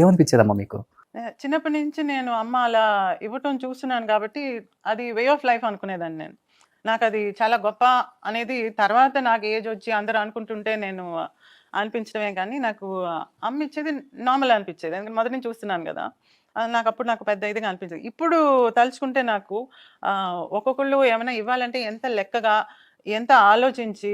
ఏమనిపించేదమ్మా మీకు? చిన్నప్పటి నుంచి నేను అమ్మ అలా ఇవ్వటం చూస్తున్నాను కాబట్టి అది వే ఆఫ్ లైఫ్ అనుకునేదాన్ని నేను. నాకు అది చాలా గొప్ప అనేది తర్వాత నాకు ఏజ్ వచ్చి అందరూ అనుకుంటుంటే నేను అనిపించడమే కానీ నాకు అమ్మ ఇచ్చేది నార్మల్ అనిపించేది. ఎందుకంటే మొదటి నుంచి చూస్తున్నాను కదా. నాకు అప్పుడు నాకు పెద్ద ఇదిగా అనిపించదు. ఇప్పుడు తలుచుకుంటే నాకు ఒక్కొక్కళ్ళు ఏమైనా ఇవ్వాలంటే ఎంత లెక్కగా ఎంత ఆలోచించి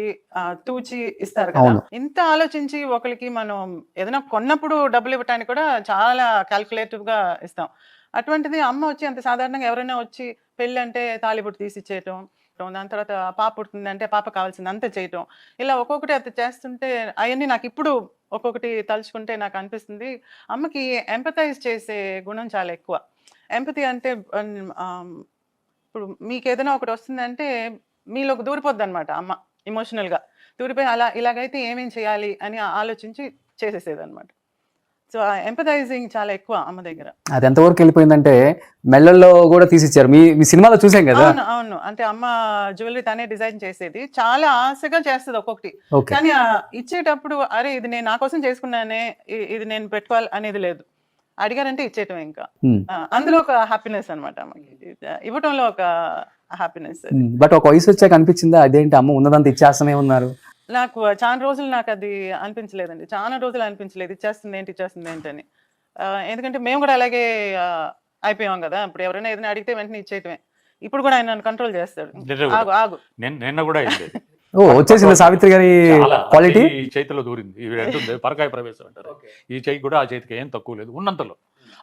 తూచి ఇస్తారు కదా. ఇంత ఆలోచించి ఒకరికి మనం ఏదైనా కొన్నప్పుడు డబ్బులు ఇవ్వటానికి కూడా చాలా క్యాల్కులేటివ్గా ఇస్తాం. అటువంటిది అమ్మ వచ్చి అంత సాధారణంగా ఎవరైనా వచ్చి పెళ్ళి అంటే తాలిబుట్టు తీసి ఇచ్చేయటం దాని తర్వాత పాప పుడుతుంది అంటే పాప కావాల్సింది అంత చేయటం. ఇలా ఒక్కొక్కటి అది చేస్తుంటే అవన్నీ నాకు ఇప్పుడు ఒక్కొక్కటి తలుచుకుంటే నాకు అనిపిస్తుంది. అమ్మకి ఎంపతైజ్ చేసే గుణం చాలా ఎక్కువ. ఎంపతి అంటే ఇప్పుడు మీకు ఏదైనా ఒకటి వస్తుందంటే మీలోకి దూరిపోద్ది అనమాట అమ్మ ఎమోషనల్గా దూరిపోయి అలా ఇలాగైతే ఏమేం చేయాలి అని ఆలోచించి చేసేసేది అనమాట సో ఎంపథైజింగ్ చాలా ఎక్కువ అమ్మ దగ్గర. అది ఎంతవరకు వెళ్ళిపోయిందంటే మెల్లల్లో కూడా తీసిచ్చారు. మీ మీ సినిమాలో చూసాం కదా? అవును అవును. అంటే అమ్మ జ్యువెలరీ తనే డిజైన్ చేసేది. చాలా ఆశగా చేస్తుంది ఒక్కొక్కటి. కానీ ఇచ్చేటప్పుడు అరే ఇది నేను నా కోసం చేసుకున్నానే ఇది నేను పెట్టుకోవాలి అనేది లేదు. అడిగారంటే ఇచ్చేయటం ఇంకా. అందులో ఒక హ్యాపీనెస్ అనమాట అమ్మకి. ఇవ్వటంలో ఒక హ్యాపీనెస్ బట్ ఒక వయసు వచ్చాక అనిపించిందా? అదేంటి అమ్మ ఉన్నదంతా ఇచ్చేస్తూనే ఉన్నారు? నాకు చాలా రోజులు నాకు అది అనిపించలేదండి. చాలా రోజులు అనిపించలేదు. ఇచ్చేస్తుంది ఏంటి? ఇచ్చేస్తుంది ఏంటి అని. ఎందుకంటే మేము కూడా అలాగే అయిపోయాం కదా. ఇప్పుడు ఎవరైనా ఏదైనా అడిగితే వెంటనే ఇచ్చేయటమే. ఇప్పుడు కూడా ఆయన నన్ను కంట్రోల్ చేస్తాడు. ఆగు ఆగు. నిన్న కూడా అయింది. ఓ వచ్చేసింది సావిత్రి గారి క్వాలిటీ ఈ చేతిలో దూరింది. ఇవి పరకాయ ప్రవేశం అంటారు. ఈ చేయి కూడా ఆ చేతికి ఏం తక్కువ లేదు. ఉన్నంతలో.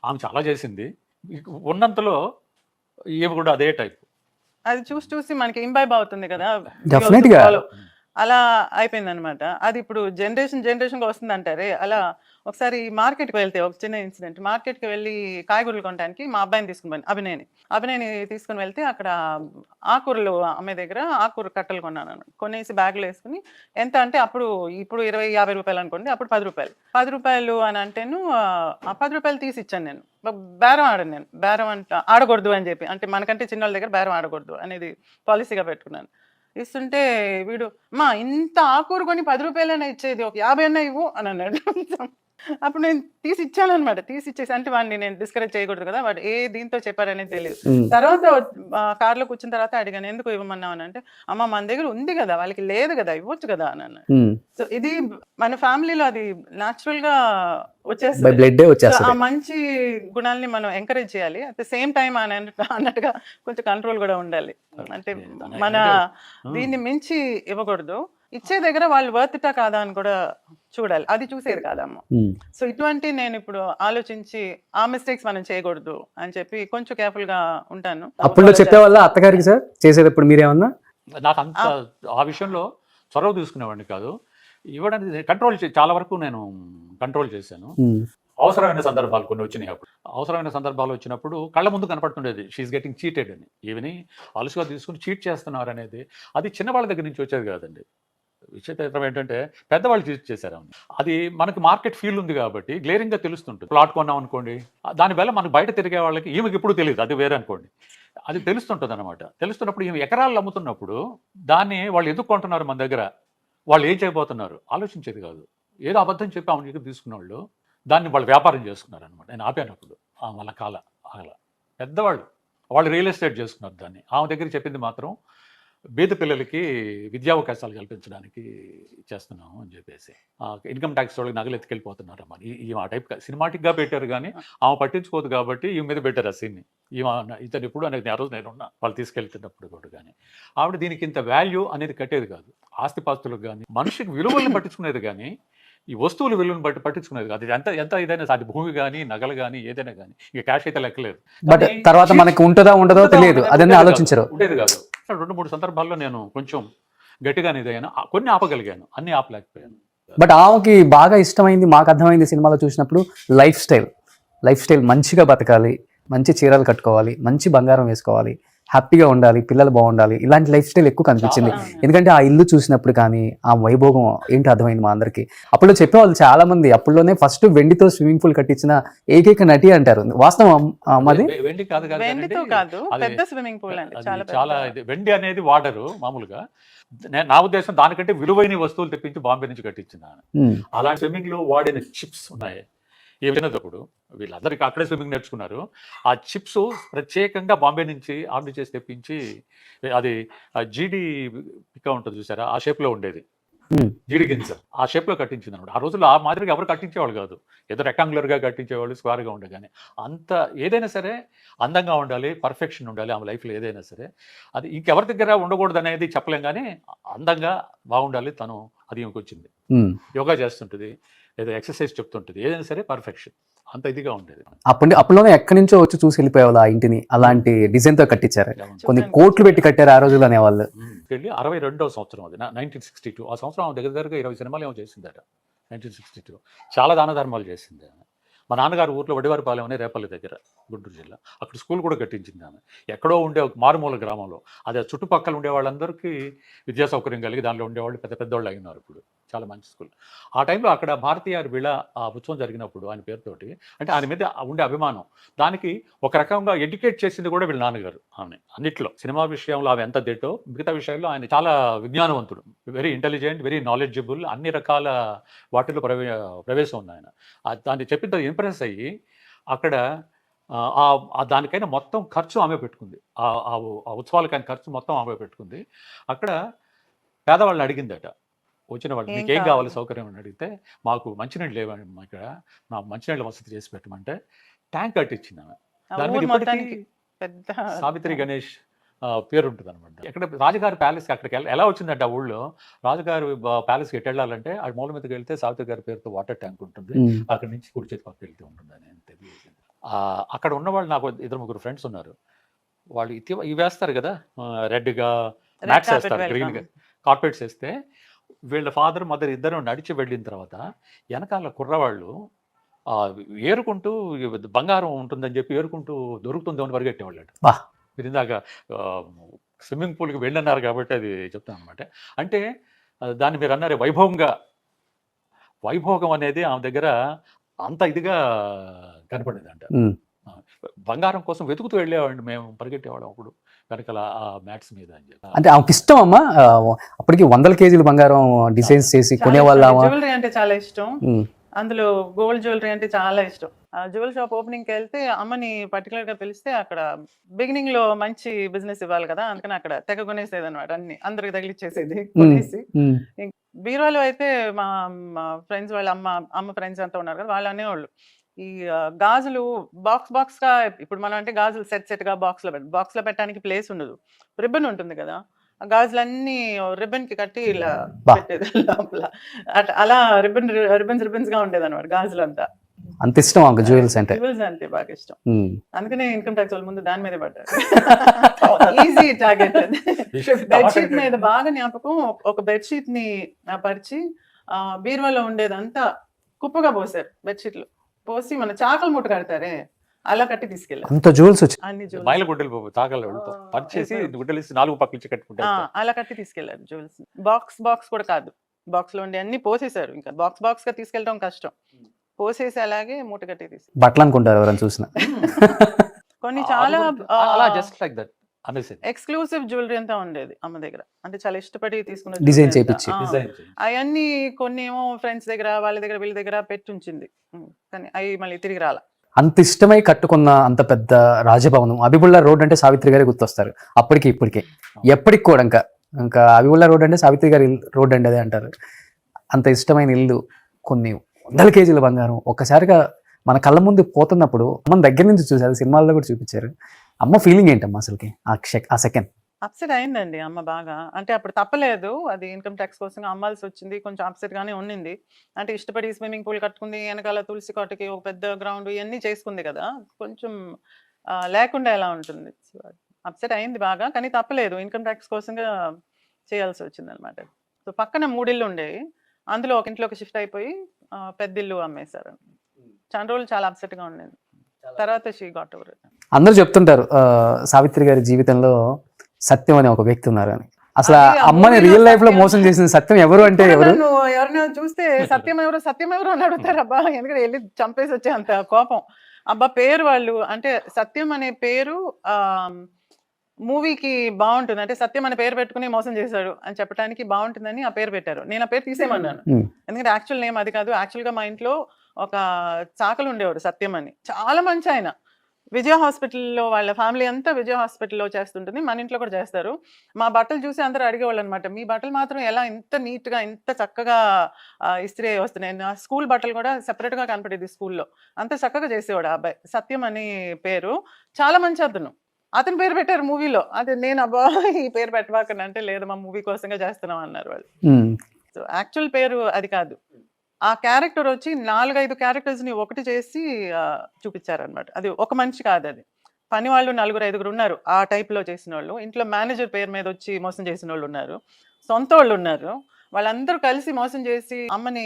ఆమె చాలా చేసింది. ఉన్నంతలో ఈమె కూడా అదే టైప్ అది చూసి చూసి మనకి ఇంబైబ్ అవుతుంది కదా Definitely గా. అలా అయిపోయింది అనమాట అది ఇప్పుడు జనరేషన్ జనరేషన్గా వస్తుంది అంటారే అలా ఒకసారి మార్కెట్కి వెళ్తే ఒక చిన్న ఇన్సిడెంట్. మార్కెట్కి వెళ్ళి కాయగూరలు కొనడానికి మా అబ్బాయిని తీసుకుని పోయి అభినయని. అభినయని తీసుకుని వెళ్తే అక్కడ ఆకూరలు అమ్మే దగ్గర ఆకూర కట్టలు కొన్నాను కొనేసి బ్యాగులు వేసుకుని ఎంత అంటే అప్పుడు ఇప్పుడు ఇరవై యాభై రూపాయలు అనుకోండి అప్పుడు పది రూపాయలు. పది రూపాయలు అని అంటేను ఆ, పది రూపాయలు తీసి ఇచ్చాను నేను. బేరం ఆడాను నేను. బేరం అంట ఆడకూడదు అని చెప్పి అంటే మనకంటే చిన్న వాళ్ళ దగ్గర బేరం ఆడకూడదు అనేది పాలసీగా పెట్టుకున్నాను. ఇస్తుంటే వీడు మా ఇంత ఆకూరు కొని పది రూపాయలైనా ఇచ్చేది ఒక యాభై అన్నా ఇవ్వు అని అన్నాడు. అప్పుడు నేను తీసి ఇచ్చాను అనమాట తీసి ఇచ్చేసి అంటే వాడిని నేను డిస్కరేజ్ చేయకూడదు కదా వాడు ఏ దీంతో చెప్పారనేది తెలియదు తర్వాత కార్లో కూర్చున్న తర్వాత అడిగాను ఎందుకు ఇవ్వమన్నావు? అని అంటే అమ్మ మన దగ్గర ఉంది కదా వాళ్ళకి లేదు కదా ఇవ్వచ్చు కదా అని అన్నాడు. సో ఇది మన ఫ్యామిలీలో అది న్యాచురల్గా వచ్చేస్తుంది. ఆ మంచి గుణాలని మనం ఎంకరేజ్ చేయాలి. అట్ ద సేమ్ టైం అన్నట్టుగా కొంచెం కంట్రోల్ కూడా ఉండాలి. అంటే మన దీన్ని మించి ఇవ్వకూడదు. ఇచ్చే దగ్గర వాళ్ళు వర్త్టా కాదా అని కూడా చూడాలి. అది చూసేది కాదమ్మ. సో ఇటువంటి నేను ఇప్పుడు ఆలోచించి ఆ మిస్టేక్స్ మనం చేయకూడదు అని చెప్పి కొంచెం కేర్ఫుల్గా ఉంటాను. అప్పుల్లో చెప్పేవాళ్ళ అత్తగారికి సార్? చేసేటప్పుడు మీరేమన్నా? నాకు అంత ఆ. విషయంలో చొరవ తీసుకునేవాడిని కాదు. ఇవ్వడానికి కంట్రోల్ చాలా వరకు నేను కంట్రోల్ చేశాను. ఉమ్. అవసరమైన సందర్భాలు కొన్ని వచ్చినాయి అప్పుడు. అవసరమైన సందర్భాలు వచ్చినప్పుడు కళ్ళ ముందు కనపడుతుండేది. షీఈ్ గెటింగ్ చీటెడ్ అని. ఈవెని అలుసుగా తీసుకుని చీట్ చేస్తున్నారు అనేది అది చిన్నవాళ్ళ దగ్గర నుంచి వచ్చేది కాదండి. విచిత్రం ఏంటంటే పెద్దవాళ్ళు చీట్ చేశారు అది మనకి మార్కెట్ ఫీల్ ఉంది కాబట్టి గ్లేరింగ్గా తెలుస్తుంటుంది. ప్లాట్ కొన్నాం అనుకోండి దానివల్ల మనకు బయట తిరిగే వాళ్ళకి ఈమెకి ఇప్పుడు తెలియదు అది వేరే అనుకోండి. అది తెలుస్తుంటుంది అనమాట తెలుస్తున్నప్పుడు ఈమె ఎకరాలు అమ్ముతున్నప్పుడు దాన్ని వాళ్ళు ఎందుకు కొంటున్నారు మన దగ్గర? వాళ్ళు ఏం చేయబోతున్నారు? ఆలోచించేది కాదు. ఏదో అబద్ధం చెప్పి ఆమె దగ్గర తీసుకున్న వాళ్ళు దాన్ని వాళ్ళు వ్యాపారం చేసుకున్నారు అనమాట నేను ఆపేనప్పుడు ఆ వాళ్ళ కాల అలా పెద్దవాళ్ళు వాళ్ళు రియల్ ఎస్టేట్ చేసుకున్నారు దాన్ని. ఆమె దగ్గర చెప్పింది మాత్రం బీద పిల్లలకి విద్యావకాశాలు కల్పించడానికి చేస్తున్నాము అని చెప్పేసి. ఇన్కమ్ ట్యాక్స్ వాళ్ళకి నగలు ఎత్తుకెళ్ళిపోతున్నారు అమ్మా. ఈ ఈ ఆ టైప్ సినిమాటిక్గా పెట్టారు కానీ ఆమె పట్టించుకోదు కాబట్టి ఈ మీద పెట్టారు ఆ సీన్ని. ఈమె ఇతను ఎప్పుడు అనేది ఆ రోజు నేను ఉన్నా వాళ్ళు తీసుకెళ్తున్నప్పుడు కూడా కానీ. ఆవిడ దీనికి ఇంత వాల్యూ అనేది కట్టేది కాదు. ఆస్తిపాస్తులకు కానీ మనిషికి విలువలను పట్టించుకునేది కానీ ఈ వస్తువుల విలువను బట్టి పట్టించుకునేది అది ఎంత ఎంత ఇదైనా అది భూమి కానీ నగలు కానీ ఏదైనా కానీ ఇక క్యాష్ అయితే లెక్కలేదు. బట్ తర్వాత మనకి ఉంటుందా ఉండదో తెలియదు. అదన్నీ ఆలోచించరు. ఉండేది కాదు. రెండు మూడు సందర్భాల్లో నేను కొంచెం గట్టిగానే ఇదయ్యాను. కొన్ని ఆపగలిగాను. అన్ని ఆపలేకపోయాను. బట్ ఆమెకి బాగా ఇష్టమైంది మాకు అర్థమైంది సినిమాలో చూసినప్పుడు లైఫ్ స్టైల్ లైఫ్ స్టైల్ మంచిగా బతకాలి మంచి చీరలు కట్టుకోవాలి మంచి బంగారం వేసుకోవాలి. హ్యాపీగా ఉండాలి పిల్లలు బాగుండాలి ఇలాంటి లైఫ్ స్టైల్ ఎక్కువ కనిపించింది. ఎందుకంటే ఆ ఇల్లు చూసినప్పుడు కానీ ఆ వైభోగం ఏంటి అర్థమైంది మా అందరికి? అప్పుడు చెప్పేవాళ్ళు చాలా మంది అప్పుల్లోనే ఫస్ట్ వెండితో స్విమ్మింగ్ పూల్ కట్టించిన ఏకైక నటి అంటారు. వాస్తవం మాది? వె- వెండి కాదు కాదు వెండితో కానండి. కాదు అది- పెద్ద స్విమ్మింగ్ పూల్ చాలా వెండి అనేది వాడరు మామూలుగా. నే- నా ఉద్దేశం దానికంటే విలువైన వస్తువులు తెప్పించి బాంబే నుంచి కట్టించిన అలాంటి స్విమ్మింగ్లో వాడిన చిప్స్ ఉన్నాయి. ఏ చిన్నదప్పుడు వీళ్ళందరికీ అక్కడే స్విమ్మింగ్ నేర్చుకున్నారు. ఆ చిప్స్ ప్రత్యేకంగా బాంబే నుంచి ఆర్డర్ చేసి తెప్పించి అది జీడి పిక్క ఉంటుంది చూసారా? ఆ షేప్లో ఉండేది. జీడి గింజ ఆ షేప్లో కట్టించింది అనమాట ఆ రోజుల్లో ఆ మాదిరిగా ఎవరు కట్టించేవాళ్ళు కాదు. ఏదో రెక్టాంగులర్గా కట్టించేవాళ్ళు స్క్వేర్గా ఉండే కానీ అంత ఏదైనా సరే అందంగా ఉండాలి పర్ఫెక్షన్ ఉండాలి ఆమె లైఫ్లో ఏదైనా సరే. అది ఇంకెవరి దగ్గర ఉండకూడదు అనేది చెప్పలేం కానీ అందంగా బాగుండాలి తను అది ఇంకొచ్చింది. యోగా చేస్తుంటుంది. ఏదో ఎక్సర్సైజ్ చెప్తుంటుంది. ఏదైనా సరే పర్ఫెక్షన్. అంత ఇదిగా ఉండేది. అప్పుడు అప్పుడులోనే ఎక్కడి నుంచో వచ్చి చూసి వెళ్ళిపోయేవాళ్ళు ఆ ఇంటిని. అలాంటి డిజైన్తో కట్టించారు. కొన్ని. కోట్లు పెట్టి కట్టారు ఆ రోజులు అనేవాళ్ళు. వెళ్ళి అరవై రెండో సంవత్సరం అది. Nineteen sixty two. ఆ సంవత్సరం దగ్గర దగ్గరగా ఇరవై సినిమాలు ఏమో చేసిందట. Nineteen sixty two. చాలా దాన ధర్మాలు చేసింది ఆమె. మా నాన్నగారు ఊర్లో వడివారిపాలెం అనే రేపల్లి దగ్గర గుంటూరు జిల్లా. అక్కడ స్కూల్ కూడా కట్టించింది ఆమె. ఎక్కడో ఉండే మారుమూల గ్రామంలో. అదే చుట్టుపక్కల ఉండే వాళ్ళందరికీ విద్యా సౌకర్యం కలిగి దానిలో ఉండేవాళ్ళు పెద్ద పెద్దవాళ్ళు అయినారు ఇప్పుడు. చాలా మంచి స్కూల్. ఆ టైంలో అక్కడ భారతీయ విళ ఆ ఉత్సవం జరిగినప్పుడు ఆయన పేరుతోటి అంటే ఆయన మీద ఉండే అభిమానం. దానికి ఒక రకంగా ఎడ్యుకేట్ చేసింది కూడా వీళ్ళ నాన్నగారు ఆమె. అన్నిట్లో సినిమా విషయంలో ఆమె ఎంత దేటో మిగతా విషయాల్లో ఆయన చాలా విజ్ఞానవంతుడు. వెరీ ఇంటెలిజెంట్ వెరీ నాలెడ్జబుల్ అన్ని రకాల వాటిలో ప్రవే ప్రవేశం ఉంది ఆయన. దాన్ని చెప్పిన ఇంప్రెస్ అయ్యి అక్కడ ఆ, దానికైనా మొత్తం ఖర్చు ఆమె పెట్టుకుంది. ఆ ఆ ఆ ఉత్సవాలకైన ఖర్చు మొత్తం ఆమె పెట్టుకుంది. అక్కడ పేదవాళ్ళని అడిగిందట. వచ్చిన వాళ్ళు మీకు ఏం కావాలి? సౌకర్యం అని అడిగితే మాకు మంచినీళ్ళు లేవండి మా ఇక్కడ మా మంచినీళ్ళ వసతి చేసి పెట్టమంటే ట్యాంక్ కట్టించింది ఆమె. దాని మీద పెద్ద సావిత్రి గణేష్ పేరు ఉంటుంది అనమాట ఎక్కడ రాజుగారి ప్యాలెస్కి అక్కడికి వెళ్ళ ఎలా వచ్చిందంటే ఆ ఊళ్ళో రాజుగారి ప్యాలెస్కి ఎటు వెళ్ళాలంటే ఆ మూల మీదకి వెళ్తే సావిత్రి గారి పేరుతో వాటర్ ట్యాంక్ ఉంటుంది. అక్కడి నుంచి కుడి చేతి పక్కకి వెళ్తూ ఉంటుంది అని తెలియదు ఆ, అక్కడ ఉన్న వాళ్ళు నాకు ఇద్దరు ముగ్గురు ఫ్రెండ్స్ ఉన్నారు. వాళ్ళు ఇవి వేస్తారు కదా రెడ్గా మ్యాట్స్ వేస్తారు. గ్రీన్గా. కార్పెట్స్ వేస్తే వీళ్ళ ఫాదర్ మదర్ ఇద్దరు నడిచి వెళ్ళిన తర్వాత వెనకాల కుర్రవాళ్ళు ఏరుకుంటూ బంగారం ఉంటుందని చెప్పి ఏరుకుంటూ దొరుకుతుందో అని పరిగెట్టేవాళ్ళు. మీరు ఇందాక స్విమ్మింగ్ పూల్కి వెళ్ళన్నారు కాబట్టి అది చెప్తాను అనమాట అంటే దాన్ని మీరు అన్నారు వైభవంగా వైభోగం అనేది ఆమె దగ్గర అంత ఇదిగా కనపడేది అంట ఉమ్. బంగారం కోసం వెతుకుతూ వెళ్ళేవాడిని మేము పరిగెట్టేవాళ్ళం అప్పుడు వెనకాల ఆ మ్యాట్స్ మీద అని చెప్పి. అంటే ఆమెకి ఇష్టం అమ్మా. అప్పటికి వందల కేజీలు బంగారం డిజైన్స్ చేసి కొనేవాళ్ళు జ్యువెలరీ అంటే చాలా ఇష్టం. అందులో గోల్డ్ జ్యువెలరీ అంటే చాలా ఇష్టం. ఆ జ్యువెల్ షాప్ ఓపెనింగ్కి వెళ్తే అమ్మని పర్టికులర్గా పిలిస్తే అక్కడ బిగినింగ్లో మంచి బిజినెస్ ఇవ్వాలి కదా అందుకని అక్కడ తెగ కొనేసేది అనమాట అన్ని. అందరికి తగిలిచ్చేసేది కొనేసి. బీరువాలో అయితే మా మా ఫ్రెండ్స్ వాళ్ళ అమ్మ అమ్మ ఫ్రెండ్స్ అంతా ఉన్నారు కదా వాళ్ళు అనేవాళ్ళు. ఈ గాజులు బాక్స్ బాక్స్గా ఇప్పుడు మనం అంటే గాజులు సెట్ సెట్గా బాక్స్లో పెట్టి బాక్స్లో పెట్టడానికి ప్లేస్ ఉండదు. రిబ్బన్ ఉంటుంది కదా ఆ గాజులన్నీ రిబ్బన్కి కట్టి ఇలా. పెట్టేది లోపల. అట్- అలా రిబ్బన్ రిబ్బన్స్ రిబ్బన్స్గా ఉండేది అనమాట గాజులు అంతా అంత ఇష్టం ఆమెకు జ్యువెల్స్ అంటే? జ్యువెల్స్ అంటే బాగా ఇష్టం. అందుకనే ఇన్కమ్ ట్యాక్స్ వాళ్ళ ముందు దాని మీదే పడ్డారు. ఈజీ టార్గెట్ బెడ్షీట్ మీద బాగా జ్ఞాపకం ఒక- ఒక బెడ్షీట్ని పరిచి ఆ, బీరువాలో ఉండేదంతా కుప్పగా పోసారు బెడ్షీట్లు పోసి మన చాకలు ముట్ట కడతారే అలా కట్టి తీసుకెళ్ళారు అంత జ్యువెల్స్ వచ్చి అన్ని. మైల గుడ్డలు తాకలు వెళ్తాం ఆ, పరిచేసి అయిపోయింది. గుడ్డలు ఇస్తే నాలుగు పక్కల నుంచి కట్టుకుంటే ఆ, అలా కట్టి తీసుకెళ్ళారు జ్యువెల్స్ బాక్స్ బాక్స్ కూడా కాదు. బాక్స్లో ఉండే అన్ని పోసేశారు ఇంకా. బాక్స్ బాక్స్గా తీసుకెళ్ళడం కష్టం. పోసేసి అలాగే మూట కట్టి తీసి బట్టలు అనుకుంటారు ఎవరైనా చూసిన. కొన్ని చాలా అలా జస్ట్ లైక్ దట్ అనేసి ఎక్స్క్లూసివ్ జ్యువెలరీ అంతా ఉండేది అమ్మ దగ్గర. అంటే చాలా ఇష్టపడి తీసుకున్న. డిజైన్ అవన్నీ కొన్ని ఏమో ఫ్రెండ్స్ దగ్గర వాళ్ళ దగ్గర వీళ్ళ దగ్గర పెట్టి ఉంచింది ఉమ్, కానీ అవి మళ్ళీ తిరిగి రాల. అంత ఇష్టమై కట్టుకున్న అంత పెద్ద రాజభవనం అబిబుల్లా రోడ్ అంటే సావిత్రి గారే గుర్తొస్తారు. అప్పటికి ఇప్పటికి. ఎప్పటికి కూడా ఇంకా ఇంకా అబిబుల్లా రోడ్ అంటే సావిత్రి గారి రోడ్ అంటే అదే అంటారు. అంత ఇష్టమైన ఇల్లు కొన్ని వందల కేజీల బంగారం. ఒక్కసారిగా మన కళ్ళ ముందు పోతున్నప్పుడు అమ్మ దగ్గర నుంచి చూసారు సినిమాల్లో కూడా చూపించారు. అమ్మ ఫీలింగ్ ఏంటమ్మా అసలుకి? ఆ సెకండ్ అప్సెట్ అయిందండి అమ్మ బాగా. అంటే అప్పుడు తప్పలేదు. అది ఇన్కమ్ ట్యాక్స్ కోసం అమ్మాల్సి వచ్చింది. కొంచెం అప్సెట్ గానే ఉండింది అంటే ఇష్టపడి స్విమ్మింగ్ పూల్ కట్టుకుంది వెనకాల తులసి కోటకి ఒక పెద్ద గ్రౌండ్ ఇవన్నీ చేసుకుంది కదా. కొంచెం లేకుండా ఎలా ఉంటుంది? అప్సెట్ అయింది బాగా. కానీ తప్పలేదు. ఇన్కమ్ ట్యాక్స్ కోసంగా చేయాల్సి వచ్చింది అనమాట సో పక్కన మూడిళ్ళు ఉండేవి. అందులో ఒక ఇంట్లోకి షిఫ్ట్ అయిపోయి పెద్ద ఇల్లు అమ్మేశారు. చాలా రోజులు చాలా అప్సెట్గా ఉండేది. తర్వాత షీ గాట్ ఓవర్ అందరూ చెప్తుంటారు సావిత్రి గారి జీవితంలో సత్యం అనే ఒక వ్యక్తి ఉన్నారు అని. అసలు అమ్మని రియల్ లైఫ్లో మోసం చేసిన సత్యం ఎవరు అంటే ఎవరు ఎవరైనా చూస్తే సత్యం ఎవరు సత్యం ఎవరు అని అడుగుతారు అబ్బా ఎందుకంటే వెళ్ళి చంపేసి వచ్చే అంత కోపం. అబ్బా పేరు వాళ్ళు అంటే సత్యం అనే పేరు ఆ మూవీకి బాగుంటుంది. అంటే సత్యం అనే పేరు పెట్టుకుని మోసం చేశాడు అని చెప్పడానికి బాగుంటుందని ఆ పేరు పెట్టారు. నేను ఆ పేరు తీసేయమన్నాను. ఎందుకంటే యాక్చువల్ నేమ్ అది కాదు. యాక్చువల్గా మా ఇంట్లో ఒక చాకలు ఉండేవారు సత్యం అని చాలా మంచి ఆయన విజయ హాస్పిటల్లో వాళ్ళ ఫ్యామిలీ అంతా విజయ హాస్పిటల్లో చేస్తుంటుంది. మన ఇంట్లో కూడా చేస్తారు. మా బట్టలు చూసి అందరూ అడిగేవాళ్ళు అనమాట మీ బట్టలు మాత్రం ఎలా ఇంత నీట్గా ఇంత చక్కగా ఇస్త్రీ వస్తున్నాయి? నా స్కూల్ బట్టలు కూడా సెపరేట్గా కనపడేది స్కూల్లో. అంత చక్కగా చేసేవాడు ఆ అబ్బాయి. సత్యం అని పేరు. చాలా మంచి అతను. అతని పేరు పెట్టారు మూవీలో. అదే నేను అబ్బా ఈ పేరు పెట్టవాకని అంటే లేదు మా మూవీ కోసంగా చేస్తున్నాం అన్నారు వాళ్ళు. యాక్చువల్ పేరు అది కాదు. ఆ క్యారెక్టర్ వచ్చి నాలుగైదు క్యారెక్టర్స్ని ఒకటి చేసి చూపించారనమాట చూపించారన్నమాట. అది ఒక మనిషి కాదు అది. పని వాళ్ళు నలుగురు ఐదుగురు ఉన్నారు. ఆ టైప్లో చేసిన వాళ్ళు ఇంట్లో మేనేజర్ పేరు మీద వచ్చి మోసం చేసిన వాళ్ళు ఉన్నారు. సొంత వాళ్ళు ఉన్నారు. వాళ్ళందరూ కలిసి మోసం చేసి అమ్మని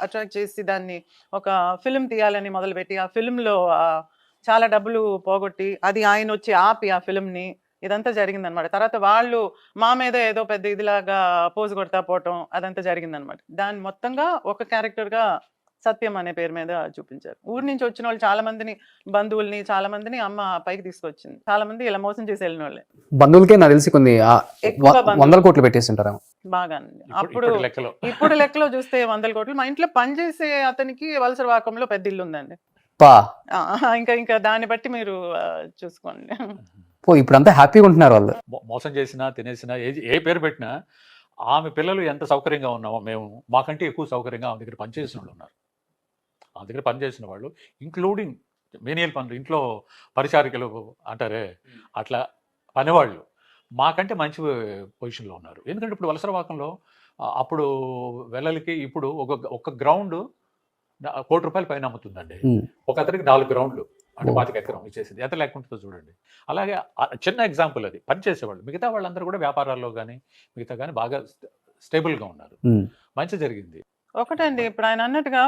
అట్రాక్ట్ చేసి దాన్ని ఒక ఫిల్మ్ తీయాలని మొదలుపెట్టి ఆ ఫిల్మ్లో చాలా డబ్బులు పోగొట్టి అది ఆయన వచ్చి ఆపి ఆ ఫిల్మ్ని ఇదంతా జరిగిందనమాట. తర్వాత వాళ్ళు మా మీద ఏదో పెద్ద ఇదిలాగా పోజు కొడతా పోవటం అదంతా జరిగిందనమాట. దాని మొత్తంగా ఒక క్యారెక్టర్గా సత్యం అనే పేరు మీద చూపించారు. ఊరి నుంచి వచ్చిన వాళ్ళు చాలా మందిని బంధువుల్ని చాలా మందిని అమ్మ పైకి తీసుకొచ్చింది. చాలా మంది ఇలా మోసం చేసి వెళ్ళిన వాళ్ళే బంధువులకే నాకు తెలిసి కొన్ని. వందల కోట్లు పెట్టేసింటారేమో బాగా ఇప్పుడు అప్పుడు ఇప్పుడు లెక్కలో. చూస్తే వందల కోట్లు. మా ఇంట్లో పనిచేసే అతనికి వలసరవాకంలో పెద్ద ఇల్లు ఉందండి పా. ఆ, ఇంకా ఇంకా దాన్ని బట్టి మీరు చూసుకోండి. పో ఇప్పుడంతా హ్యాపీగా ఉంటున్నారు వాళ్ళు. మోసం చేసినా తినేసినా ఏ ఏ పేరు పెట్టినా ఆమె పిల్లలు ఎంత సౌకర్యంగా ఉన్నామో మేము మాకంటే ఎక్కువ సౌకర్యంగా ఆమె దగ్గర పనిచేసిన వాళ్ళు ఉన్నారు. ఆమె దగ్గర పనిచేసిన వాళ్ళు ఇంక్లూడింగ్ మేనియల్ పనులు ఇంట్లో పరిచారికలు అంటారే అట్లా పనివాళ్ళు మాకంటే మంచి పొజిషన్లో ఉన్నారు. ఎందుకంటే ఇప్పుడు వలసరవాకంలో అప్పుడు వెళ్ళలకి ఇప్పుడు ఒక ఒక గ్రౌండ్ కోటి రూపాయల పైన అమ్ముతుందండి. ఒక అతనికి నాలుగు గ్రౌండ్లు. అంటే. పాతిక ఎకరం ఇచ్చేసింది. ఎంత లేకుంటుందో చూడండి. అలాగే చిన్న ఎగ్జాంపుల్ అది. పని చేసేవాళ్ళు. మిగతా వాళ్ళందరూ కూడా వ్యాపారాల్లో కానీ మిగతా కానీ బాగా స్టేబుల్గా ఉన్నారు. మంచి జరిగింది. ఒకటండి. ఇప్పుడు ఆయన అన్నట్టుగా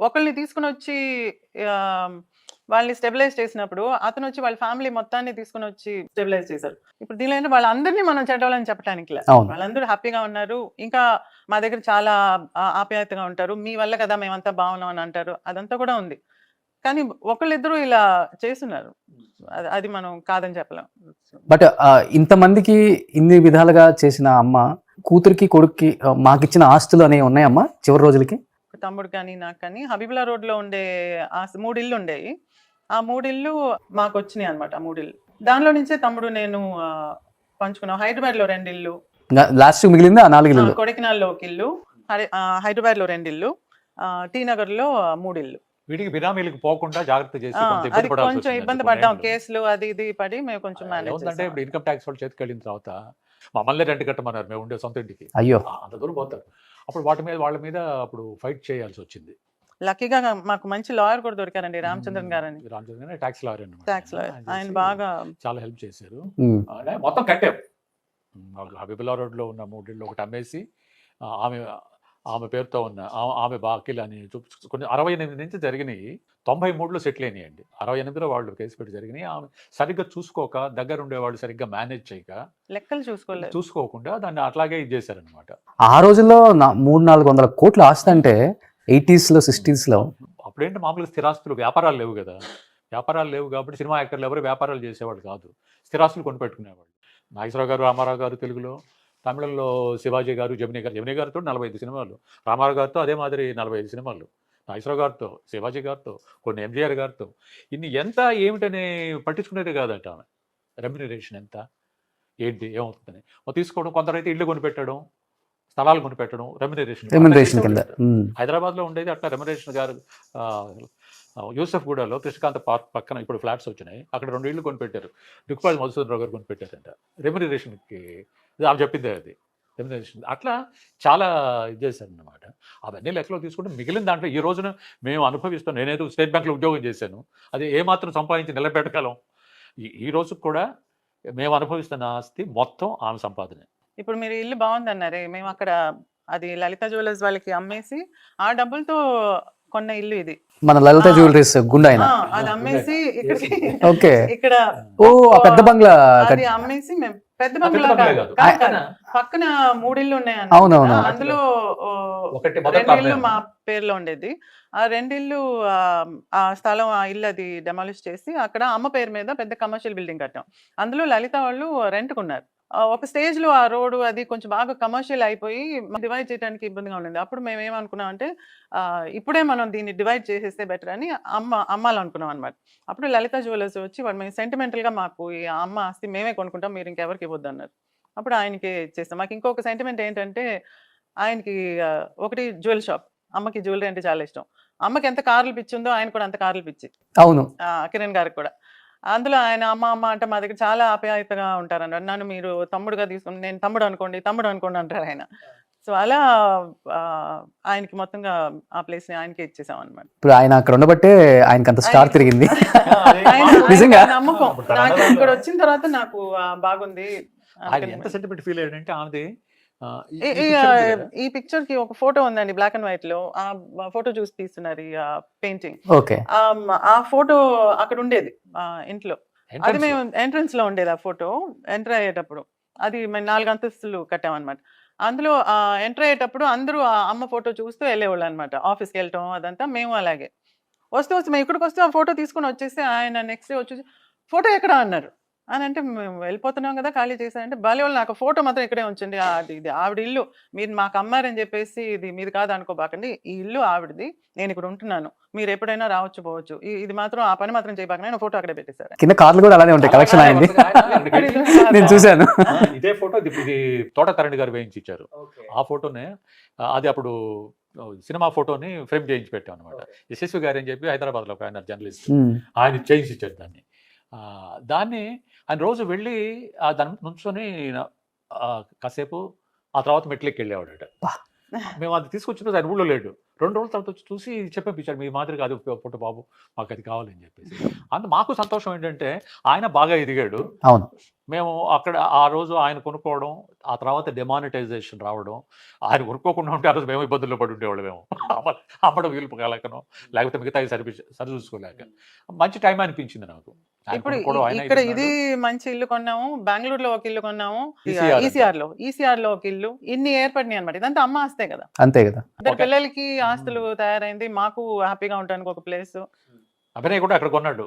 ఒకళ్ళని తీసుకుని వచ్చి వాళ్ళని స్టెబిలైజ్ చేసినప్పుడు అతను వచ్చి వాళ్ళ ఫ్యామిలీ మొత్తాన్ని తీసుకుని వచ్చి స్టెబిలైజ్ చేశారు. ఇప్పుడు దీనిలో వాళ్ళందరినీ మనం చెడ్డవాళ్ళని చెప్పడానికి వాళ్ళందరూ హ్యాపీగా ఉన్నారు. ఇంకా మా దగ్గర చాలా ఆప్యాయతగా ఉంటారు. మీ వల్ల కదా మేమంతా బాగున్నాం అని అంటారు. అదంతా కూడా ఉంది. కానీ ఒకళ్ళిద్దరూ ఇలా చేస్తున్నారు. అది- మనం కాదని చెప్పలేం. బట్ ఇంతమందికి ఇన్ని విధాలుగా చేసిన అమ్మ కూతురికి కొడుక్కి మాకిచ్చిన ఆస్తులు అనేవి ఉన్నాయమ్మా చివరి రోజులకి? తమ్ముడు కానీ నాకు కానీ హబీబుల్లా రోడ్లో ఉండే ఆ స- మూడు ఇల్లు ఉండేవి. ఆ మూడు ఇల్లు మాకు వచ్చినాయి అనమాట ఆ మూడు ఇల్లు దానిలో నుంచే తమ్ముడు నేను పంచుకున్నాం. హైదరాబాద్లో రెండు ఇల్లు లాస్ట్ మిగిలింది? ఆ నాలుగు ఇల్లు కొడకినాల్లో ఒక ఇల్లు హై- ఆ, హైదరాబాద్లో రెండు లో వీటికి బినామీలకు పోకుండా జాగ్రత్త చేసి అది కొంచెం ఇబ్బంది పడ్డాం. కేసులు అది ఇది పడి మేము కొంచెం మేనేజ్ ఇప్పుడు ఇన్కమ్ ట్యాక్స్ వాళ్ళు చేతికి వెళ్ళిన తర్వాత మమ్మల్ని రెంట్ కట్టమన్నారు మేము ఉండే సొంత ఇంటికి. అయ్యో. అంత దూరం పోతారు. అప్పుడు వాటి మీద వాళ్ళ మీద అప్పుడు ఫైట్ చేయాల్సి వచ్చింది. లక్కీగా మాకు మంచి లాయర్ కూడా దొరికారండి రామచంద్రన్ గారని. రామచంద్రన్ గారు ట్యాక్స్ లాయర్ అన్నమాట. Tax lawyer. ఆయన బాగా చాలా హెల్ప్ చేశారు. మొత్తం కట్టాం. మాకు హబీబుల్లా రోడ్లో ఉన్న మూడిళ్ళు ఒకటి అమ్మేసి ఆమె ఆమె పేరుతో ఉన్న ఆమె బాకీలు అని చూపించు కొన్ని అరవై ఎనిమిది నుంచి జరిగినాయి. తొంభై మూడులో సెటిల్ అయినాయండి. అరవై ఎనిమిదిలో వాళ్ళు కేసు పెట్టి జరిగినాయి. ఆమె సరిగ్గా చూసుకోక దగ్గర ఉండేవాళ్ళు సరిగ్గా మేనేజ్ చేయక లెక్కలు చూసుకోలేదు. చూసుకోకుండా దాన్ని అట్లాగే ఇది చేశారనమాట ఆ రోజుల్లో నా- మూడు నాలుగు వందల కోట్లు ఆస్తి అంటే ఎయిటీస్లో సిక్స్టీస్లో అప్పుడేంటి మామూలుగా స్థిరాస్తులు వ్యాపారాలు లేవు కదా. వ్యాపారాలు లేవు కాబట్టి సినిమా యాక్టర్లు ఎవరు వ్యాపారాలు చేసేవాళ్ళు కాదు. స్థిరాస్తులు కొనిపెట్టుకునేవాళ్ళు. నాగేశ్వరరావు గారు రామారావు గారు తెలుగులో తమిళంలో శివాజీ గారు జమినీ గారు జమినీ గారితో నలభై ఐదు సినిమాలు. రామారావు గారితో అదే మాదిరి నలభై ఐదు సినిమాలు. నాగేశ్వరరావు గారితో శివాజీ గారితో కొన్ని ఎంజీఆర్ గారితో. ఇన్ని ఎంత ఏమిటని పట్టించుకునేది కాదట ఆమె. రెమ్యునరేషన్ ఎంత? ఏంటి? ఏమవుతుందని. తీసుకోవడం కొందరైతే ఇల్లు కొనిపెట్టడం స్థలాలు కొనిపెట్టడం రెమ్యునరేషన్. రెమ్యునరేషన్ కింద. హైదరాబాద్లో ఉండేది అట్లా రెమరేషన్ గారు యూసఫ్ గూడలో కృష్ణకాంత పార్క్ పక్కన ఇప్పుడు ఫ్లాట్స్ వచ్చినాయి. అక్కడ రెండు ఇళ్ళు కొనిపెట్టారు. దిక్కుపాటి మధుసూదన్ రావు గారు కొనిపెట్టారంట. రెమ్యునరేషన్కి ఆమె చెప్పింది అది. అట్లా చాలా ఇది చేశాను అనమాట అవన్నీ లెక్కలో తీసుకుంటే మిగిలిన దాంట్లో ఈ రోజున మేము అనుభవిస్తాం నేనేదో స్టేట్ బ్యాంక్లో ఉద్యోగం చేశాను. అది ఏమాత్రం సంపాదించి నిలబెట్టగలం. ఈ ఈ రోజు కూడా మేము అనుభవిస్తున్న ఆస్తి మొత్తం ఆమె సంపాదనే. ఇప్పుడు మీరు ఇల్లు బాగుందన్నారే. మేము అక్కడ అది లలిత జ్యువెలర్స్ వాళ్ళకి అమ్మేసి ఆ డబ్బులతో కొన్న ఇల్లు ఇది. మన లలిత. జ్యువెలరీస్ గుండా ఆయన. అది అమ్మేసి ఇక్కడికి ఓకే. ఇక్కడ ఓ ఆ పెద్ద బంగ్లా అది అమ్మేసి మేము పెద్ద బంగ్లా కాదు. పక్కన మూడిళ్ళు ఉన్నాయి అవునవును. అందులో రెండిళ్ళు అమ్మాయి. మా పేరులో ఉండేది. ఆ రెండిళ్ళు ఆ, ఆ స్థలం ఆ ఇల్లు అది డెమాలిష్ చేసి అక్కడ అమ్మ పేరు మీద పెద్ద కమర్షియల్ బిల్డింగ్ కట్టాం. అందులో లలిత వాళ్ళు రెంట్కున్నారు ఒక స్టేజ్లో ఆ రోడ్డు అది కొంచెం బాగా కమర్షియల్ అయిపోయి డివైడ్ చేయడానికి ఇబ్బందిగా ఉండింది. అప్పుడు మేము ఏమనుకున్నాం అంటే ఇప్పుడే మనం దీన్ని డివైడ్ చేసేస్తే బెటర్ అని అమ్మ అమ్మాలనుకున్నాం అనమాట అప్పుడు లలిత జ్యువెలర్స్ వచ్చి వాళ్ళు మేము sentimental గా మాకు ఈ అమ్మ ఆస్తి మేమే కొనుక్కుంటాం మీరు ఇంకెవరికి ఇవ్వద్దు అన్నారు అప్పుడు ఆయనకి చేస్తాం. మాకు ఇంకొక సెంటిమెంట్ ఏంటంటే ఆయనకి ఒకటి జ్యువెల్ షాప్. అమ్మకి జ్యువెలరీ అంటే చాలా ఇష్టం. అమ్మకి ఎంత కార్లు పిచ్చి ఉందో ఆయన కూడా అంత కార్లు పిచ్చి. అవును. కిరణ్ గారికి కూడా. అందులో ఆయన అమ్మ అమ్మ అంటే మా దగ్గర చాలా ఆప్యాయతగా ఉంటారన్నమాట. నన్ను మీరు తమ్ముడుగా తీసుకుని నేను తమ్ముడు అనుకోండి తమ్ముడు అనుకోండి అంటారు ఆయన. సో అలా ఆయనకి మొత్తంగా ఆ ప్లేస్ని ఆయనకే ఇచ్చేసాం అనమాట ఇప్పుడు ఆయన అక్కడ ఉండబట్టే ఆయనకి అంత స్టార్ తిరిగింది నిజంగా? నమ్మకం. నాకు ఇక్కడ వచ్చిన తర్వాత నాకు బాగుంది. ఎంత సెంటిమెంట్ ఫీల్ అయ్యాడంటే ఆమెది. ఈ- పిక్చర్కి ఒక ఫోటో ఉందండి బ్లాక్ అండ్ వైట్లో. ఆ ఫోటో చూసి తీస్తున్నారు ఈ పెయింటింగ్ ఓకే. ఆ ఫోటో అక్కడ ఉండేది ఆ ఇంట్లో. అది మేము ఎంట్రన్స్లో ఉండేది ఆ ఫోటో ఎంటర్ అయ్యేటప్పుడు. అది మేము నాలుగు అంతస్తులు కట్టామన్నమాట. అందులో ఎంటర్ అయ్యేటప్పుడు అందరూ ఆ అమ్మ ఫోటో చూస్తూ వెళ్ళేవాళ్ళు అనమాట ఆఫీస్కి వెళ్ళటం అదంతా మేము అలాగే. వస్తూ వస్తూ మేము ఇక్కడికి వస్తూ ఆ ఫోటో తీసుకుని వచ్చేసి ఆయన నెక్స్ట్ డే వచ్చేసి ఫోటో ఎక్కడ? అన్నారు. అని అంటే మేము వెళ్ళిపోతున్నాం కదా ఖాళీ చేశానంటే భలే వాళ్ళు నాకు ఫోటో మాత్రం ఇక్కడే ఉంచండి. ఆ- అది ఇది ఆవిడ ఇల్లు. మీరు మాకు అమ్మారని చెప్పేసి ఇది మీది కాదు అనుకోబాకండి. ఈ ఇల్లు ఆవిడది నేను ఇక్కడ ఉంటున్నాను. మీరు ఎప్పుడైనా రావచ్చు పోవచ్చు. ఇది మాత్రం ఆ పని మాత్రం చేయబాకండి. ఆయన ఫోటో అక్కడే పెట్టేశారు కింద కార్లు కూడా అలానే ఉంటాయి. కలెక్షన్ అయింది. నేను చూశాను. ఇదే ఫోటో ఇది తోట తరణి గారు వేయించి ఇచ్చారు ఆ ఫోటోనే అది అప్పుడు సినిమా ఫోటోని ఫ్రేమ్ చేయించి పెట్టాం అనమాట యశస్వి గారు అని చెప్పి హైదరాబాద్లో ఒక ఆయన జర్నలిస్ట్. ఆయన చేయించి ఇచ్చారు దాన్ని. దాన్ని ఆయన రోజు వెళ్ళి ఆ దాని నుంచొని కాసేపు ఆ తర్వాత మెట్లెక్కి వెళ్ళేవాడట. మేము అది తీసుకొచ్చిన రోజు ఆయన ఊళ్ళో లేడు. రెండు రోజుల తర్వాత వచ్చి చూసి చెప్పేపించాడు మీ మాదిరి కాదు ఫోటో బాబు మాకు అది కావాలని చెప్పేసి. అంత మాకు సంతోషం ఏంటంటే ఆయన బాగా ఎదిగాడు. అవును. మేము అక్కడ ఆ రోజు ఆయన కొనుక్కోవడం ఆ తర్వాత డిమానిటైజేషన్ రావడం ఆయన కొనుక్కోకుండా ఉంటే ఆ రోజు మేము ఇబ్బందుల్లో పడి ఉండేవాళ్ళు మేము. అమ్మ- అమ్మడం వీలు కలకనో లేకపోతే మిగతా సరి సరి చూసుకోలేక. మంచి టైం అనిపించింది నాకు. ఇప్పుడు ఇక్కడ ఇది. మంచి ఇల్లు కొన్నాము బెంగళూరులో ఒక ఇల్లు కొన్నాము. ఈసీఆర్లో. ఈసీఆర్లో ఒక ఇల్లు ఇన్ని ఏర్పడినాయి అనమాట ఇదంతా అమ్మ ఆస్తే కదా. అంతే కదా. ఇద్దరు. పిల్లలకి ఆస్తులు తయారైంది మాకు హ్యాపీగా ఉండడానికి ఒక ప్లేస్. అభినయ్ కూడా అక్కడ కొన్నాడు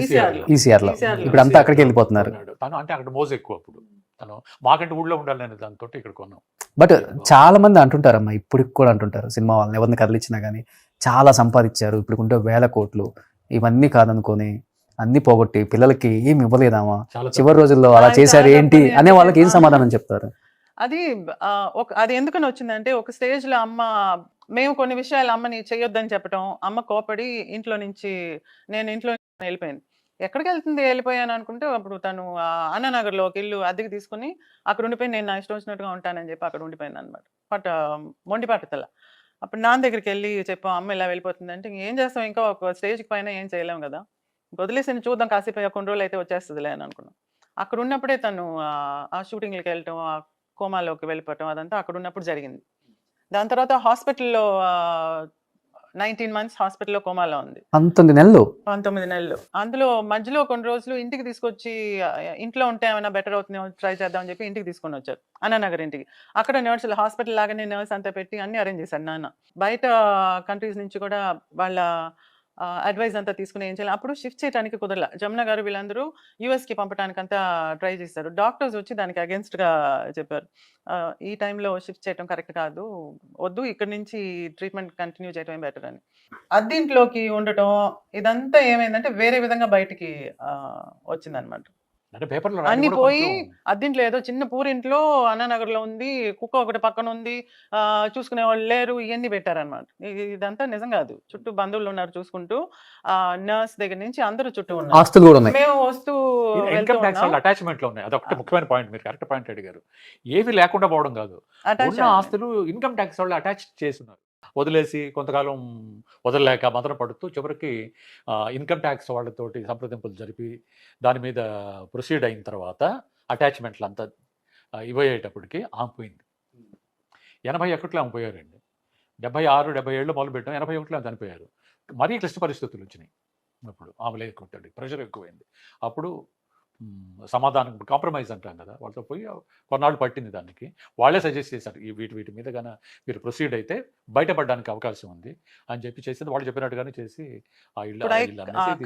ఈసీఆర్లో. ఈసీఆర్లో. ECR లో. ఇప్పుడు అంతా అక్కడికి వెళ్ళిపోతున్నారు. తను అంటే అక్కడ మోజు ఎక్కువ అప్పుడు. తను మాకంటే ఊళ్ళో ఉండాలని దాంతో ఇక్కడ కొన్నాం. బట్ చాలా మంది అంటుంటారమ్మా ఇప్పుడు కూడా అంటుంటారు సినిమా వాళ్ళని. ఎవరిని కదిలిచ్చినా కానీ చాలా సంపాదించారు ఇప్పుడు ఉంటే వేల కోట్లు. ఇవన్నీ కాదనుకొని అన్ని పోగొట్టి పిల్లలకి ఏం ఇవ్వలేదామా? చివరి రోజుల్లో అలా చేశారు ఏంటి అనే వాళ్ళకి ఏం సమాధానం చెప్తారు? అది ఒక అది ఎందుకని వచ్చిందంటే ఒక స్టేజ్లో అమ్మ మేము కొన్ని విషయాలు అమ్మని చేయొద్దని చెప్పడం అమ్మ కోపడి ఇంట్లో నుంచి నేను ఇంట్లో నుంచి వెళ్ళిపోయింది. ఎక్కడికి వెళ్తుంది వెళ్ళిపోయాను అనుకుంటే అప్పుడు తను ఆ, అన్నానగర్లో ఒక ఇల్లు అద్దెకి తీసుకుని అక్కడ ఉండిపోయి నేను నా ఇష్టం వచ్చినట్టుగా ఉంటానని చెప్పి అక్కడ ఉండిపోయింది అనమాట బట్ మొండిపాటుతల. అప్పుడు నాన్న దగ్గరికి వెళ్ళి చెప్పాం అమ్మ ఇలా వెళ్ళిపోతుంది అంటే ఏం చేస్తాం? ఇంకా ఒక స్టేజ్కి పైన ఏం చేయలేం కదా? వదిలేసి చూద్దాం కాసేపు కొన్ని రోజులు అయితే వచ్చేస్తుందిలే అని అనుకున్నాం. అక్కడ ఉన్నప్పుడే తను ఆ, షూటింగ్లకి వెళ్ళటం ఆ కోమాలోకి వెళ్ళిపోవటం అదంతా అక్కడ ఉన్నప్పుడు జరిగింది. దాని తర్వాత హాస్పిటల్లో నైన్టీన్ మంత్స్ హాస్పిటల్లో కోమాలో ఉంది. పంతొమ్మిది నెలలు? పంతొమ్మిది నెలలు. అందులో మధ్యలో కొన్ని రోజులు ఇంటికి తీసుకొచ్చి ఇంట్లో ఉంటే ఏమైనా బెటర్ అవుతుందేమో ట్రై చేద్దామని చెప్పి ఇంటికి తీసుకొని వచ్చారు. అన్నానగర్ ఇంటికి. అక్కడ నర్సులు హాస్పిటల్ లాగానే నర్స్ అంతా పెట్టి అన్ని అరేంజ్ చేశారు నాన్న. బయట కంట్రీస్ నుంచి కూడా వాళ్ళ అడ్వైజ్ అంతా తీసుకుని ఏం చేయాలి? అప్పుడు షిఫ్ట్ చేయడానికి కుదరల. జమున గారు వీళ్ళందరూ US కి పంపడానికి అంతా ట్రై చేశారు. డాక్టర్స్ వచ్చి దానికి against గా చెప్పారు. ఈ టైంలో షిఫ్ట్ చేయడం కరెక్ట్ కాదు. వద్దు ఇక్కడ నుంచి ట్రీట్మెంట్ కంటిన్యూ చేయడమే బెటర్ అని. అద్దీంట్లోకి ఉండటం ఇదంతా ఏమైందంటే వేరే విధంగా బయటికి వచ్చిందనమాట అంటే పేపర్లో అన్ని పోయి అద్దీంట్లో ఏదో చిన్న పూరింట్లో అన్నానగర్లో ఉంది కుక్క ఒకటి పక్కన ఉంది ఆ, చూసుకునే వాళ్ళు లేరు ఇవన్నీ పెట్టారనమాట ఇదంతా నిజం కాదు. చుట్టూ బంధువులు ఉన్నారు చూసుకుంటూ ఆ నర్స్ దగ్గర నుంచి అందరూ చుట్టూ ఉన్నారు. ఆస్తులు కూడా ఉన్నాయి. మేము వస్తూ అటాచ్మెంట్లో ఉన్నాయి. అదొకటి ముఖ్యమైన పాయింట్ మీరు కరెక్ట్ పాయింట్ అడిగారు. ఏవి లేకుండా పోవడం కాదు. ఆస్తులు ఇన్కమ్ ట్యాక్స్ వాళ్ళు అటాచ్ చేస్తున్నారు. వదిలేసి కొంతకాలం వదలలేక మదన పడుతూ చివరికి ఇన్కమ్ ట్యాక్స్ వాళ్ళతోటి సంప్రదింపులు జరిపి దాని మీద ప్రొసీడ్ అయిన తర్వాత అటాచ్మెంట్లు అంతా ఇవ్వయ్యేటప్పటికి ఆమెపోయింది ఎనభై ఒకటిలో ఆమెపోయారండి డెబ్బై ఆరు డెబ్బై ఏళ్ళు మొదలుపెట్టాం ఎనభై ఒకటిలో ఆమె చనిపోయారు. మరీ క్లిష్ట పరిస్థితులు వచ్చినాయి. అప్పుడు ఆమె లేకుంటాడు ప్రెషర్ ఎక్కువైంది. అప్పుడు సమాధానం కాంప్రమైజ్ అంటాం కదా. వాళ్ళతో పోయి కొన్నాళ్ళు పట్టింది దానికి. వాళ్ళే సజెస్ట్ చేశారు ఈ వీటి వీటి మీద కన్నా మీరు ప్రొసీడ్ అయితే బయటపడడానికి అవకాశం ఉంది అని చెప్పి చేసింది. వాళ్ళు చెప్పినట్టుగానే చేసి ఆ ఇల్లు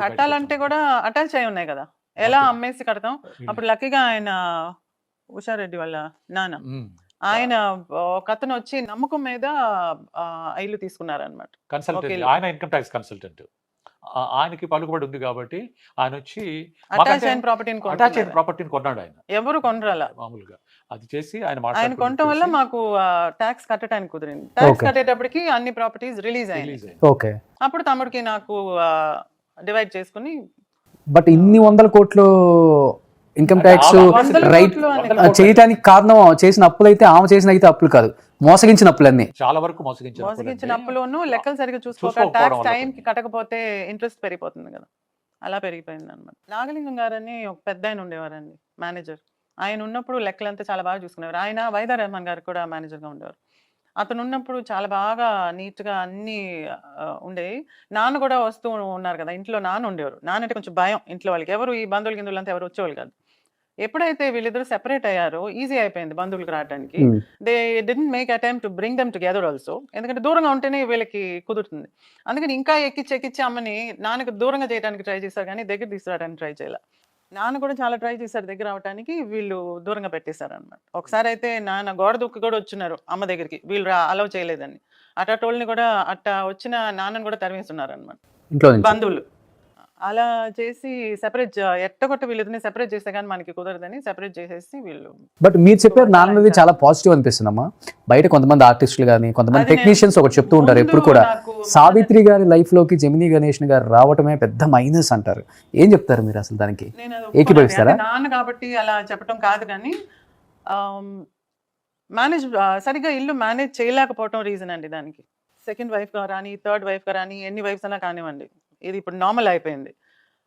కట్టాలంటే కూడా అటాచ్ అయి ఉన్నాయి కదా. ఎలా. అమ్మేసి కడతాం. అప్పుడు లక్కీగా ఆయన ఉషారెడ్డి వాళ్ళ నాన్న. ఆయన ఒక అతను వచ్చి నమ్మకం మీద ఇల్లు తీసుకున్నారనమాట కన్సల్టెంట్. ఆయన ఇన్కమ్ ట్యాక్స్ కన్సల్టెంట్. ఆయనకి పలుకుబడి ఉంది కాబట్టి ఆయన వచ్చి అటాచ్ మాకంటే అయిన ప్రాపర్టీని కొన్నాడు ఆయన. ఎవరు కొనరాల? మామూలుగా. అది చేసి ఆయన ఆయన కొనటం వల్ల మాకు ట్యాక్స్ కట్టడానికి కుదిరింది. ట్యాక్స్. కట్టేటప్పటికి అన్ని ప్రాపర్టీస్ రిలీజ్ అయ్యాయి ఓకే అప్పుడు తమ్ముడికి నాకు డివైడ్ చేసుకుని బట్ ఇన్ని వందల కోట్లు ఇన్కమ్ ట్యాక్స్ రైట్ చేయటానికి కారణం చేసిన అప్పులు అయితే ఆమె చేసిన అయితే అప్పులు కాదు. మోసగించిన అప్పులన్నీ. చాలా వరకు మోసగించిన అప్పులోను లెక్కలు సరిగ్గా చూసుకోక ట్యాక్స్ టైం కి. కట్టకపోతే ఇంట్రెస్ట్ పెరిగిపోతుంది కదా. అలా పెరిగిపోయింది అనమాట నాగలింగం గారని ఒక పెద్ద ఆయన ఉండేవారండి మేనేజర్ ఆయన ఉన్నప్పుడు లెక్కలంతా చాలా బాగా చూసుకునేవారు. ఆయన వైదా రెహమాన్ గారు కూడా మేనేజర్గా ఉండేవారు. అతను ఉన్నప్పుడు చాలా బాగా నీట్గా అన్ని ఉండేవి. నాన్న కూడా వస్తూ ఉన్నారు కదా ఇంట్లో నాన్న ఉండేవారు. నాన్న అంటే కొంచెం భయం. ఇంట్లో వాళ్ళకి ఎవరు ఈ బంధువులు గిందువులు అంతా ఎవరు వచ్చేవాళ్ళు కాదు. ఎప్పుడైతే వీళ్ళిద్దరు సెపరేట్ అయ్యారో ఈజీ అయిపోయింది బంధువులకు రావడానికి. They didn't make attempt to bring them together also ఎందుకంటే దూరంగా ఉంటేనే వీళ్ళకి కుదురుతుంది. అందుకని ఇంకా ఎక్కిచ్చి ఎక్కిచ్చి అమ్మని నాన్నకు దూరంగా చేయడానికి ట్రై చేశారు కానీ దగ్గర తీసుకురావడానికి ట్రై చేయాలి. నాన్న కూడా చాలా ట్రై చేశారు దగ్గర అవడానికి వీళ్ళు దూరంగా పెట్టేశారు అనమాట ఒకసారి అయితే నాన్న గోడ దుక్కి కూడా వచ్చినారు అమ్మ దగ్గరికి. వీళ్ళు అలౌ చేయలేదని. అటోళ్ళని కూడా అట్ట వచ్చిన నాన్నని కూడా తరిమేస్తున్నారు అనమాట బంధువులు. అలా చేసి సెపరేట్ ఎట్టగొట్ట వీళ్ళిద్దరిని సెపరేట్ చేస్తే కానీ మనకి కుదరదని సెపరేట్ చేసేసి వీళ్ళు బట్ మీరు చెప్పారు నాన్నది చాలా పాజిటివ్ అనిపిస్తుందమ్మా. బయట కొంతమంది ఆర్టిస్టులు కానీ కొంతమంది టెక్నీషియన్స్ ఒకటి చెప్తూ ఉంటారు ఎప్పుడు కూడా. సావిత్రి గారి లైఫ్లోకి జమినీ గణేష్ గారు రావటమే పెద్ద మైనస్ అంటారు. ఏం చెప్తారు మీరు అసలు దానికి? ఏకీభవిస్తారా? నాన్న కాబట్టి అలా చెప్పడం కాదు కానీ మేనేజ్ సరిగ్గా ఇల్లు మేనేజ్ చేయలేకపోవటం రీజన్ అండి దానికి. సెకండ్ వైఫ్గా రాని థర్డ్ వైఫ్గా రాని ఎన్ని వైఫ్స్ అన్నా కానివ్వండి. ఇది ఇప్పుడు నార్మల్ అయిపోయింది.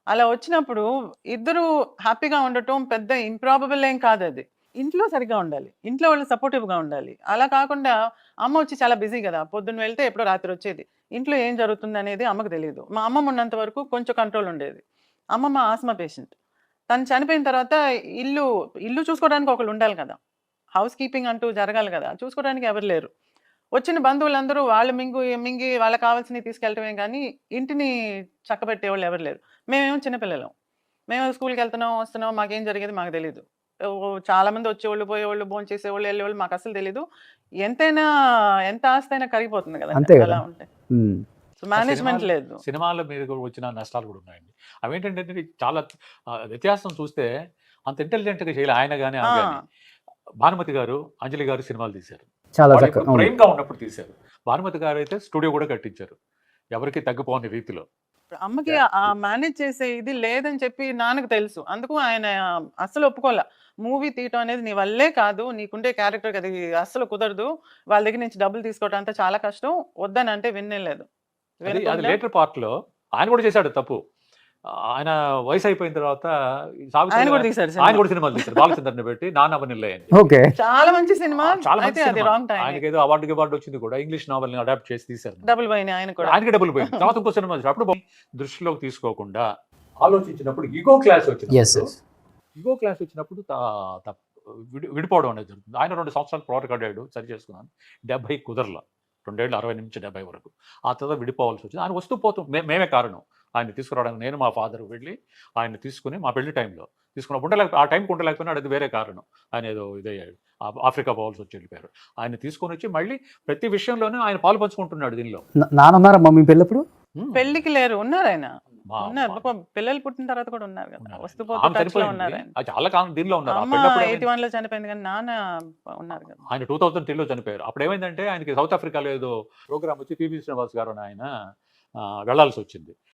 అలా వచ్చినప్పుడు ఇద్దరు హ్యాపీగా ఉండటం పెద్ద ఇంప్రాబుల్ ఏం కాదు అది. ఇంట్లో సరిగ్గా ఉండాలి. ఇంట్లో వాళ్ళు సపోర్టివ్గా ఉండాలి. అలా కాకుండా అమ్మ వచ్చి చాలా బిజీ కదా పొద్దున్న వెళ్తే ఎప్పుడో రాత్రి వచ్చేది. ఇంట్లో ఏం జరుగుతుంది అనేది అమ్మకు తెలియదు. మా అమ్మమ్మ ఉన్నంత వరకు కొంచెం కంట్రోల్ ఉండేది. అమ్మమ్మ ఆస్మా పేషెంట్. తను చనిపోయిన తర్వాత ఇల్లు ఇల్లు చూసుకోవడానికి ఒకళ్ళు ఉండాలి కదా. హౌస్ కీపింగ్ అంటూ జరగాలి కదా. చూసుకోవడానికి ఎవరు లేరు. వచ్చిన బంధువులందరూ వాళ్ళు మింగు మింగి వాళ్ళకి కావాల్సినవి తీసుకెళ్ళటమే కానీ ఇంటిని చక్కబెట్టేవాళ్ళు ఎవరు లేరు. మేమేమో చిన్నపిల్లలం మేము స్కూల్కి వెళ్తున్నాం వస్తున్నాం మాకేం జరిగేది మాకు తెలియదు ఓ, చాలా మంది వచ్చేవాళ్ళు పోయేవాళ్ళు భోజనం చేసేవాళ్ళు వెళ్ళేవాళ్ళు మాకు అసలు తెలీదు. ఎంతైనా ఎంత ఆస్తి అయినా కరిగిపోతుంది కదా. అలా ఉంటాయి ఉమ్. సో మేనేజ్మెంట్ లేదు. సినిమాల మీద కూడా వచ్చిన నష్టాలు కూడా ఉన్నాయండి. అవి ఏంటంటే చాలా వ్యత్యాసం చూస్తే అంత ఇంటెలిజెంట్గా చేయాలి ఆయన కానీ భానుమతి గారు అంజలి గారు సినిమాలు తీశారు. చాలా వాళ్ళు చక్కగా ఇప్పుడు అవును. ప్రేమ్గా ఉన్నప్పుడు తీశారు. భానుమతి గారు అయితే స్టూడియో కూడా కట్టించారు. ఎవరికి తగ్గిపోని రీతిలో. అమ్మకి ఆ మేనేజ్ చేసే ఇది లేదని చెప్పి నాన్నకు తెలుసు. అందుకు ఆయన అస్సలు ఒప్పుకోలే. మూవీ తీయటం అనేది నీ వల్లే కాదు నీకుండే క్యారెక్టర్ అది అస్సలు కుదరదు. వాళ్ళ దగ్గర నుంచి డబ్బులు తీసుకోవడం అంతా చాలా కష్టం. వద్దని అంటే విన్నే లేదు. అది అది వినకుండా లేటర్ పార్ట్లో ఆయన కూడా చేశాడు తప్పు. ఆయన వయసు అయిపోయిన తర్వాత ఆయన కూడా గారు- తీశారు ఆయన సినిమా. కూడా సినిమాలు తీశారు. బాలచంద్రని పెట్టి నాన్న అని. ఓకే. చాలా మంచి సినిమా. చాలా మంచి అది సినిమా. రాంగ్ టైం ఆయనకి ఏదో అవార్డు అవార్డు వచ్చింది కూడా. ఇంగ్లీష్ నావల్ని అడాప్ట్ చేసి తీశారు. డబుల్ పోయినాయి ఆయన కూడా. ఆయనకి డబ్బులు పోయింది. తర్వాత ఇంకో సినిమా. అప్పుడు దృష్టిలోకి తీసుకోకుండా ఆలోచించినప్పుడు ఈగో క్లాస్ వచ్చింది ఈగో క్లాస్ వచ్చినప్పుడు విడిపోవడం అనేది జరుగుతుంది. ఆయన రెండు సంవత్సరాలు పోరాడాడు సరి చేసుకున్నాను. డెబ్బై కుదరల. రెండేళ్ళు అరవై నుంచి డెబ్బై వరకు. ఆ తర్వాత విడిపోవాల్సి వచ్చింది. ఆయన వస్తూ పోతూ మేమే కారణం. ఆయన తీసుకురావడానికి నేను మా ఫాదర్ వెళ్ళి ఆయన తీసుకుని మా పెళ్ళి టైంలో తీసుకున్నప్పుడు ఉండలేక ఆ టైంకి ఉండలేకపోయినాడు అది వేరే కారణం. ఆయన ఏదో ఇదయ్యాడు. ఆఫ్రికా పోవాల్సి వచ్చి వెళ్ళిపోయారు. ఆయన తీసుకొని వచ్చి మళ్ళీ ప్రతి విషయంలోనూ ఆయన పాలు పంచుకుంటున్నాడు దీనిలో. నాన్నన్నారమ్మా మీ పెళ్ళప్పుడు. పెళ్ళికి లేరు. ఉన్నారు ఆయన. మా- ఉన్నారు. మా- పాపం పిల్లలు పుట్టిన తర్వాత కూడా ఉన్నారు కదా. వస్తూ లో చాలా కాలం దీనిలో ఉన్నారు. ఎయిటీ? వన్లో చనిపోయింది కానీ నాన్న ఉన్నారు కదా. ఆయన టూ థౌసండ్ త్రీలో చనిపోయారు. అప్పుడు ఏమైందంటే ఆయనకి సౌత్ ఆఫ్రికాలో ఏదో ప్రోగ్రామ్ వచ్చి పిబి శ్రీనివాస్ గారు ఆయన ఆ, వెళ్ళాల్సి వచ్చింది.